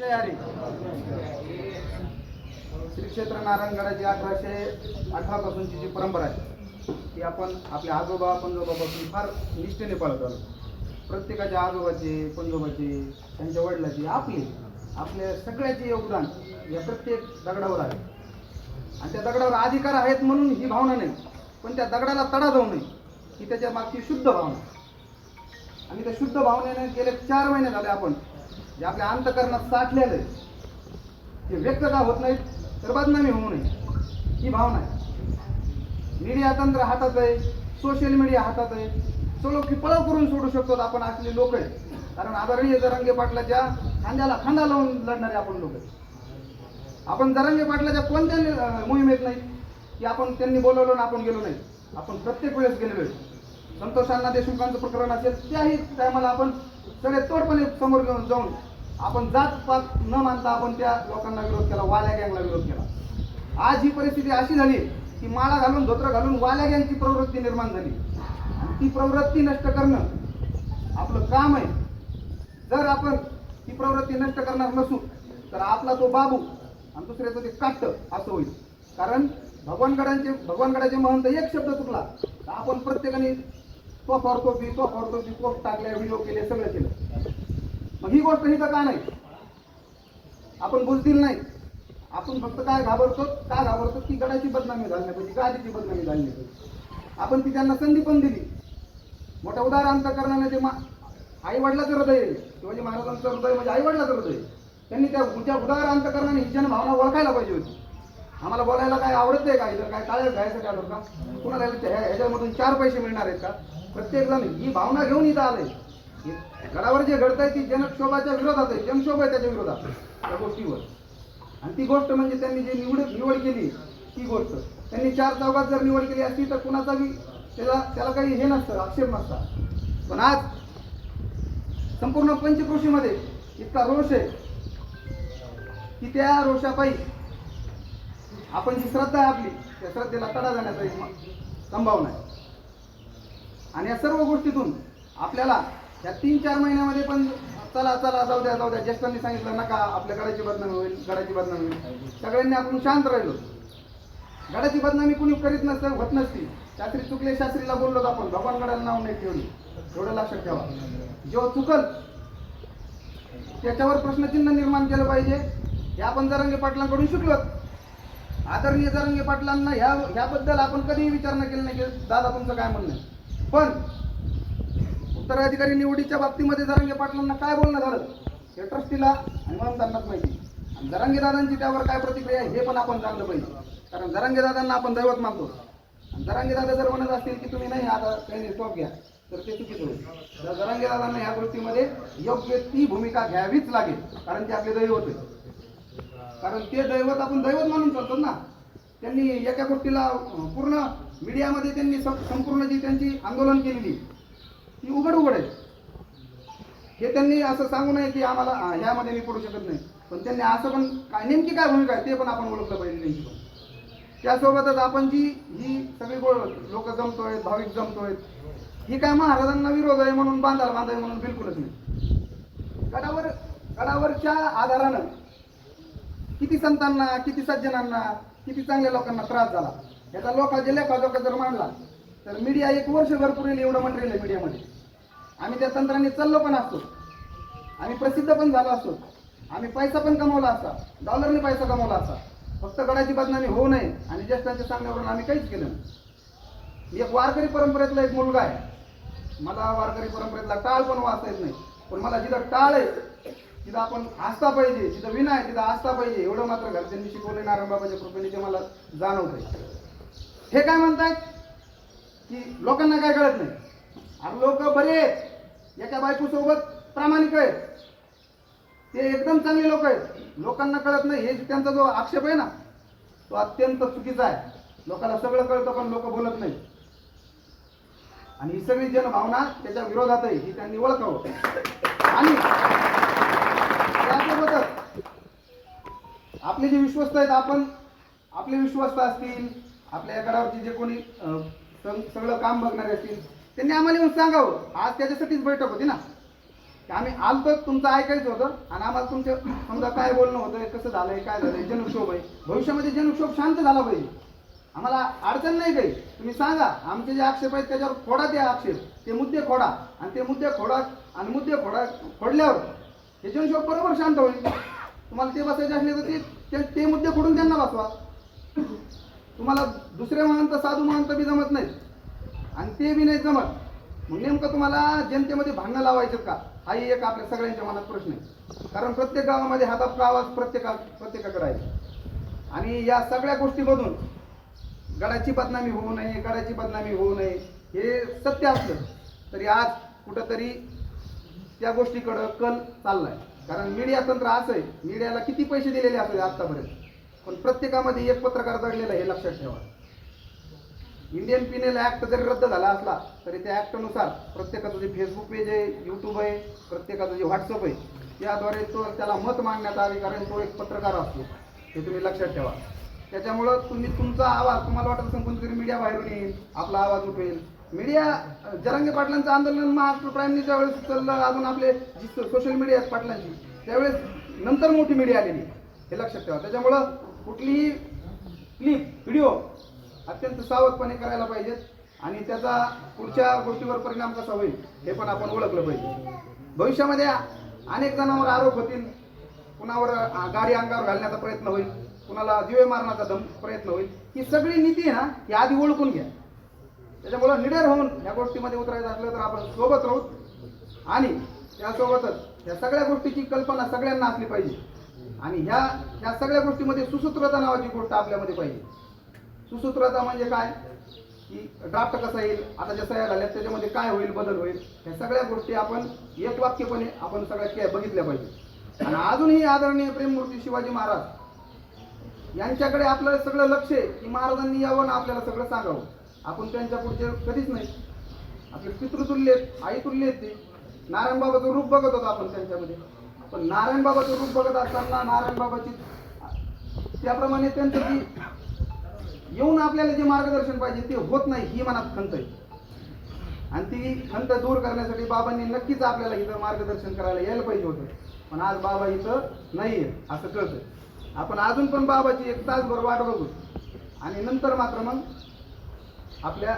जय हरी श्री क्षेत्र नारायणगडाची अठराशे अठरा पासूनची जी परंपरा आहे ती आपण आपल्या आजोबा पंजोबापासून फार निष्ठेने पाळत आलो. प्रत्येकाच्या आजोबाचे पंजोबाचे त्यांच्या वडिलाचे आपले आपल्या सगळ्याचे योगदान या प्रत्येक दगडावर आहे. आणि त्या दगडावर अधिकार आहेत म्हणून ही भावना नाही पण त्या दगडाला तडा जाऊ नये ही त्याच्या मागची शुद्ध भावना. आणि त्या शुद्ध भावनेने गेले चार महिने झाले आपण जे आपल्या अंतकरणात साठलेलं आहे ते व्यक्त का होत नाही तर बदनामी होऊ नये. ही भावना आहे. मीडिया तंत्र हातात आहे सोशल मीडिया हातात आहे. चलो की पळव करून सोडू शकतो आपण असले लोक आहेत. कारण आदरणीय जरंगे पाटलाच्या खांद्याला खांदा लावून लढणारे आपण लोक आहेत. आपण जरंगे पाटलाच्या कोणत्या मोहिमेत नाही की आपण त्यांनी बोलवलं ना आपण गेलो नाही. आपण प्रत्येक वेळेस गेलेलो आहे. संतोषांना देशमुखांचं प्रकरण असेल त्याही टायमाला आपण सगळे तोडपणे समोर घेऊन जाऊन आपण जात पात न मानता आपण त्या लोकांना विरोध केला वाल्या गँगला विरोध केला. आज ही परिस्थिती अशी झाली की माळा घालून धोत्र घालून वाल्या गँगची प्रवृत्ती निर्माण झाली. ती प्रवृत्ती नष्ट करणं आपलं काम आहे. जर आपण ती प्रवृत्ती नष्ट करणार नसू तर आपला तो बाबू आणि दुसऱ्याचं ते काट्ट असं होईल. कारण भगवानगडांचे भगवानगडाचे महंत एक शब्द चुकला तर आपण प्रत्येकाने तो फरतो की तो फरतो की पोस्ट टाकल्या व्हिडिओ केले सगळं केलं. मग ही गोष्ट ही का नाही? आपण बोलतील नाही. आपण फक्त काय घाबरतो का घाबरतो की गडाची बदनामी झाली नाही पाहिजे गादीची बदनामी झाली नाही पाहिजे. आपण ती त्यांना संधी पण दिली. मोठ्या उदार अंतकरणाने ते मा आई वडिलाचं हृदय शिवाजी महाराजांचं हृदय म्हणजे आई वडिलाचं हृदय त्यांनी त्या त्या उदार अंतकरणाने हिजन भावना ओळखायला पाहिजे होती. आम्हाला बोलायला काय आवडत आहे का? इतर काय काय घ्यायचं काय का? कुणाला ह्या- ह्याच्यामधून चार पैसे मिळणार आहेत का? प्रत्येक जण ही भावना घेऊन इथं आले गडावर जे घडतंय ती जनक्षोभाच्या विरोधात आहे. जनक्षोभ आहे त्याच्या विरोधात. त्या गोष्टीवर. आणि ती गोष्ट म्हणजे त्यांनी जे निवड निवड केली ती गोष्ट. त्यांनी चार चौकात जर निवड केली असती तर कुणाचाही त्याला त्याला काही हे नसतं आक्षेप नसता पण आज संपूर्ण पंचकृषीमध्ये इतका रोष आहे की त्या रोषापायी आपण जी श्रद्धा आहे आपली त्या श्रद्धेला तडा जाण्याचा संभावना आहे. आणि या सर्व गोष्टीतून आपल्याला या तीन चार महिन्यामध्ये पण चला चला जाऊ द्या जाऊ द्या. ज्येष्ठांनी सांगितलं नका आपल्या गडाची बदनामी होईल गडाची बदनामी होईल. सगळ्यांनी आपण शांत राहिलो. गडाची बदनामी कुणी करीत नसतं होत नसती. शास्त्री चुकले शास्त्रीला बोललो आपण भगवान गडाला नाव नाही ठेवली. एवढं लक्षात ठेवा. जेव्हा चुकल त्याच्यावर प्रश्नचिन्ह निर्माण केलं पाहिजे. हे आपण जरंगे पाटलांकडून शिकलो आदरणीय जरंगे पाटलांना ह्या ह्याबद्दल आपण कधीही विचारणा केली नाही. की दादा तुमचं काय म्हणणं पण उत्तराधिकारी निवडीच्या बाबतीमध्ये जरांगे पाटलांना काय बोलणं झालं? हे ट्रस्टीला आणि म्हणून त्यांनाच माहिती. आणि जरांगे दादांची त्यावर काय प्रतिक्रिया आहे हे पण आपण जाणलं पाहिजे. कारण जरांगे दादांना आपण दैवत मानतो. आणि जरांगे दादा जर म्हणत असतील की तुम्ही नाही आता त्यांनी स्टॉप घ्या तर ते चुकीचं होईल. तर जरांगे दादांना ह्या गोष्टीमध्ये योग्य ती भूमिका घ्यावीच लागेल कारण ते आपले दैवत आहे कारण ते दैवत आपण दैवत मानून चालतो ना. त्यांनी एका गोष्टीला पूर्ण मीडियामध्ये त्यांनी संपूर्ण जी त्यांची आंदोलन केलेली ती उघड उघड आहे. हे त्यांनी असं सांगू नये की आम्हाला ह्यामध्ये मी पडू शकत नाही. पण त्यांनी असं पण काय नेमकी काय भूमिका आहे ते पण आपण ओळखलं पाहिजे नेमकी. पण त्यासोबतच आपण जी ही सगळी लोक जमतोय भाविक जमतोय ही काय महाराजांना विरोध आहे म्हणून बांधायला बांधाय म्हणून बिलकुलच नाही. गडावर गडावरच्या आधारानं किती संतांना किती सज्जनांना किती चांगल्या लोकांना त्रास झाला. याचा लोकांच्या लेखाजोखा जर मांडला तर मीडिया एक वर्षभर पुरेल एवढं मटेरियल आहे मीडियामध्ये आम्ही त्या तंत्राने चाललो पण असतो. आम्ही प्रसिद्ध पण झालो असतो. आम्ही पैसा पण कमवला असा डॉलरने पैसा कमवला असा फक्त गडाची बदनामी होऊ नये आणि ज्येष्ठांच्या सांगण्यावरून आम्ही काहीच केलं नाही. एक वारकरी परंपरेतला एक मुलगा आहे. मला वारकरी परंपरेतला टाळ पण वाचता येत नाही. पण मला जिथं टाळ आहे तिथं आपण आस्था पाहिजे जिथं विना आहे तिथं आस्था पाहिजे. एवढं मात्र घरच्यांनी शिकवले नारायणबाबाच्या कृपेने ते मला जाणवत आहे हे काय म्हणतात की लोकांना काय कळत नाही. अरे लोक बरे आहेत. एका बायकोसोबत प्रामाणिक आहेत. ते एकदम चांगले लोक आहेत. लोकांना कळत नाही हे त्यांचा जो आक्षेप आहे ना तो अत्यंत चुकीचा आहे. लोकांना सगळं कळतं पण लोक बोलत नाही आणि ही सगळी जनभावना त्याच्या विरोधात आहे ही त्यांनी ओळखावं. आणि त्यासोबतच आपले जे विश्वस्त आहेत आपण आपले विश्वस्त असतील आपल्या या जे कोणी सगळं काम बघणारे असतील त्यांनी आम्हाला येऊन सांगावं. आज त्याच्यासाठीच बैठक होती ना. की आम्ही आलतो तुमचं ऐकायचं होतं आणि आम्हाला तुमचं समजा काय बोलणं होतं कसं झालंय काय झालंय जनक्षोभ आहे. भविष्यामध्ये जनक्षोभ शांत झाला पाहिजे. आम्हाला अडचण नाही काही. तुम्ही सांगा आमचे जे आक्षेप आहेत त्याच्यावर खोडा ते आक्षेप. ते मुद्दे खोडा. आणि ते मुद्दे खोडा आणि मुद्दे खोडा खोडल्यावर हे जनुक्षोभ बरोबर शांत होईल. तुम्हाला ते बसायचे असले तर ते- ते ते मुद्दे खोडून त्यांना बसवा. तुम्हाला दुसरे महंत साधू महंत बी जमत नाहीत. आणि ते बी नाही जमत. मग नेमकं तुम्हाला जनतेमध्ये भांडणं लावायचं का? हाही एक आपल्या सगळ्यांच्या मनात प्रश्न आहे. कारण प्रत्येक गावामध्ये हातात आवाज प्रत्येका प्रत्येकाकडे आहे. आणि या सगळ्या गोष्टीमधून गडाची बदनामी होऊ नये गडाची बदनामी होऊ नये हे सत्य असलं तरी आज कुठंतरी त्या गोष्टीकडं कल चाललाय. कारण मीडिया तंत्र असं आहे. मीडियाला किती पैसे दिलेले असू आतापर्यंत? पण प्रत्येकामध्ये एक पत्रकार दडलेला आहे हे लक्षात ठेवा. इंडियन पिनेल ऍक्ट जरी रद्द झाला असला तरी त्या ऍक्टनुसार प्रत्येकाचं जे फेसबुक पेज आहे यूट्यूब आहे प्रत्येकाचं जे व्हॉट्सअप आहे याद्वारे तो त्याला मत मांडण्यात आले कारण तो एक पत्रकार असतो. हे तुम्ही लक्षात ठेवा. त्याच्यामुळं तुम्ही तुमचा आवाज तुम्हाला वाटत असेल कोणतरी मीडिया बाहेरून येईल आपला आवाज उठवेल. मीडिया जरांगे पाटलांचं आंदोलन महाराष्ट्र प्राईमने ज्यावेळेस चाललं अजून आपले जी सोशल मीडिया आहेत पाटलांची त्यावेळेस नंतर मोठी मीडिया आलेली हे लक्षात ठेवा. त्याच्यामुळं कुठलीही क्लिप व्हिडिओ अत्यंत सावधपणे करायला पाहिजेत आणि त्याचा पुढच्या गोष्टीवर परिणाम कसा होईल हे पण आपण ओळखलं पाहिजे. भविष्यामध्ये अनेक जणांवर आरोप होतील. कुणावर गाडी अंगावर घालण्याचा प्रयत्न होईल. कुणाला दिवे मारण्याचा दम प्रयत्न होईल. ही सगळी नीती ना ही आधी ओळखून घ्या. त्याच्यामुळं निडर होऊन या गोष्टीमध्ये उतरायचं असलं तर आपण सोबत राहू. आणि त्यासोबतच या सगळ्या गोष्टीची कल्पना सगळ्यांना असली पाहिजे. आणि ह्या ह्या सगळ्या गोष्टीमध्ये सुसूत्रता नावाची गोष्ट आपल्यामध्ये पाहिजे. सुसूत्रता म्हणजे काय? की ड्राफ्ट कसा येईल आता ज्या सह्या झाल्या त्याच्यामध्ये काय होईल बदल होईल ह्या सगळ्या गोष्टी आपण एक वाक्यपणे आपण सगळ्या के- बघितल्या पाहिजे. आणि अजूनही आदरणीय प्रेममूर्ती शिवाजी महाराज यांच्याकडे आपलं सगळं लक्ष आहे की महाराजांनी यावं आणि आपल्याला सगळं सांगावं. आपण त्यांच्या पुढचे कधीच नाही. आपले पितृतुल्य आहेत आईतुल्य आहेत ते. नारायण बाबाचं रूप बघत होतो आपण त्यांच्यामध्ये. पण नारायण बाबाचं रूप बघत असताना नारायण बाबाची त्याप्रमाणे त्यांचं जी येऊन आपल्याला जे मार्गदर्शन पाहिजे ते होत नाही ही मनात खंत आहे. आणि ती खंत दूर करण्यासाठी बाबांनी नक्कीच आपल्याला इथं मार्गदर्शन करायला यायला पाहिजे होतं. पण आज बाबा इथं नाही आहे असं कळतं आपण अजून पण बाबाची एक तासभर वाट बघू. आणि नंतर मात्र मग आपल्या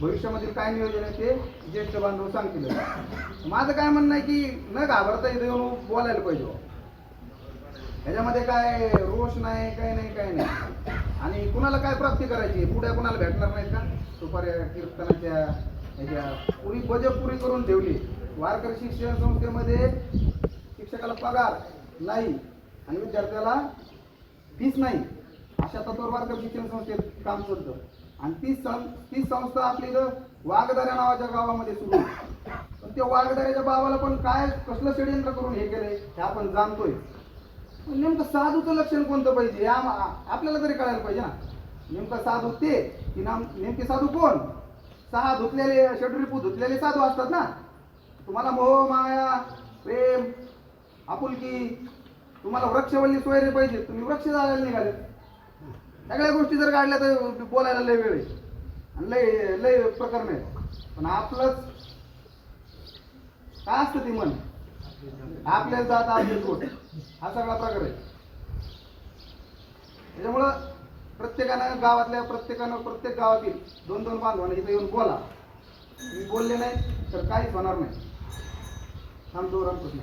भविष्यामधील काय नियोजन आहे ते ज्येष्ठ बांधव सांगतील. माझं काय म्हणणं आहे की न घाबरता इथे येऊन बोलायला पाहिजे हो. ह्याच्यामध्ये काय रोष नाही काय नाही काय नाही. आणि कुणाला काय प्राप्ती करायची? पुढे कुणाला भेटणार नाहीत का? सुपाऱ्या कीर्तनाच्या ह्याच्या पुरी बजेट पुरी करून ठेवली. वारकरी शिक्षण संस्थेमध्ये शिक्षकाला पगार नाही आणि विद्यार्थ्याला फीस नाही. अशा तत्वावर वारकरी शिक्षण संस्थेत काम चालतं आणि ती सं ती संस्था आपली इथं वाघदाऱ्या नावाच्या गावामध्ये सुरू आहे. पण त्या वाघदाऱ्याच्या बाबाला पण काय कसलं षडयंत्र करून हे केलंय हे आपण जाणतोय. पण नेमकं साधूचं लक्षण कोणतं पाहिजे? या आपल्याला तरी कळायला पाहिजे ना. नेमकं साधू ते की नाम नेमके साधू कोण? सहा धुतलेले षडरिपू धुतलेले साधू असतात ना. तुम्हाला मोह माया प्रेम आपुलकी तुम्हाला वृक्षवल्ली सोयरे पाहिजे. तुम्ही वृक्ष झालेले निघाले. सगळ्या गोष्टी जर काढल्या तर बोलायला लय वेळ आहे आणि लय लय प्रकरण आहे पण आपलंच काय असतं ते मन? आपल्याच जात आपले पोट हा सगळा प्रकार आहे. त्याच्यामुळं प्रत्येकानं गावातल्या प्रत्येकानं प्रत्येक गावातील दोन दोन बांधवांना इथं येऊन बोला. मी बोलले नाही तर काहीच होणार नाही. थांबतो रामकृष्ण.